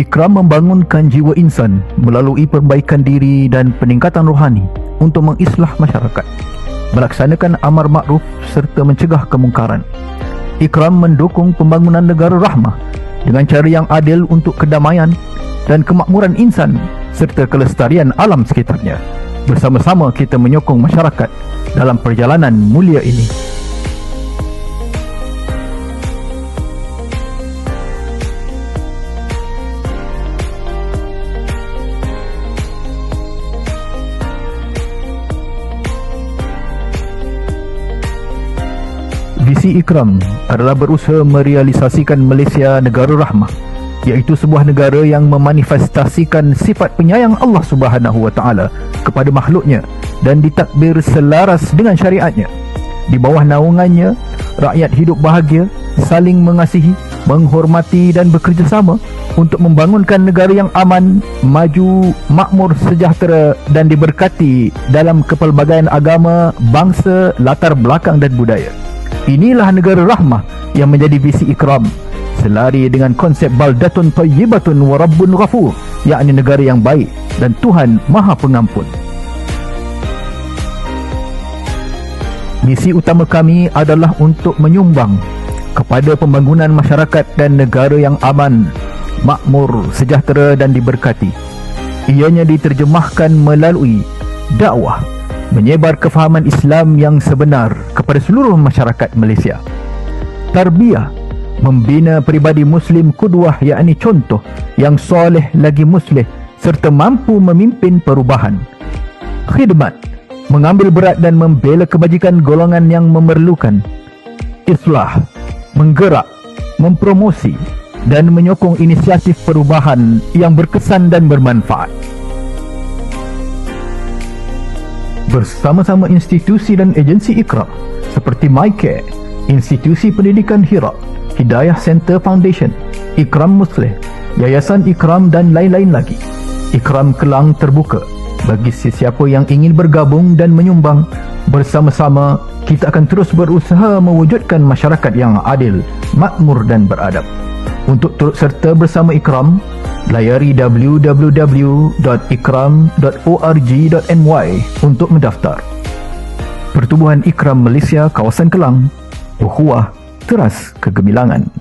Ikram membangunkan jiwa insan melalui perbaikan diri dan peningkatan rohani untuk mengislah masyarakat, melaksanakan amar makruf serta mencegah kemungkaran. Ikram mendukung pembangunan negara rahmah dengan cara yang adil untuk kedamaian dan kemakmuran insan serta kelestarian alam sekitarnya. Bersama-sama kita menyokong masyarakat dalam perjalanan mulia ini. Visi Ikram adalah berusaha merealisasikan Malaysia negara rahmah iaitu sebuah negara yang memanifestasikan sifat penyayang Allah Subhanahu Wa Taala kepada makhluknya dan ditakbir selaras dengan syariatnya. Di bawah naungannya, rakyat hidup bahagia, saling mengasihi, menghormati dan bekerjasama untuk membangunkan negara yang aman, maju, makmur, sejahtera dan diberkati dalam kepelbagaian agama, bangsa, latar belakang dan budaya. Inilah negara rahmah yang menjadi visi ikram. Selari dengan konsep baldatun tayyibatun wa rabbun ghafur yakni negara yang baik dan Tuhan maha pengampun. Misi utama kami adalah untuk menyumbang kepada pembangunan masyarakat dan negara yang aman makmur, sejahtera dan diberkati. Ianya diterjemahkan melalui dakwah menyebar kefahaman Islam yang sebenar kepada seluruh masyarakat Malaysia. Tarbiyah membina peribadi muslim kudwah yakni contoh yang soleh lagi muslih serta mampu memimpin perubahan. Khidmat mengambil berat dan membela kebajikan golongan yang memerlukan. Islah menggerak, mempromosi dan menyokong inisiatif perubahan yang berkesan dan bermanfaat. bersama-sama institusi dan agensi ikram seperti MyCare, Institusi Pendidikan Hira, Hidayah Center Foundation, Ikram Musleh, Yayasan Ikram dan lain-lain lagi. Ikram Kelang terbuka bagi sesiapa yang ingin bergabung dan menyumbang. Bersama-sama, kita akan terus berusaha mewujudkan masyarakat yang adil, makmur dan beradab. Untuk turut serta bersama Ikram, layari www.ikram.org.my untuk mendaftar. Pertubuhan Ikram Malaysia Kawasan Kelang, Uhuah Teras Kegemilangan.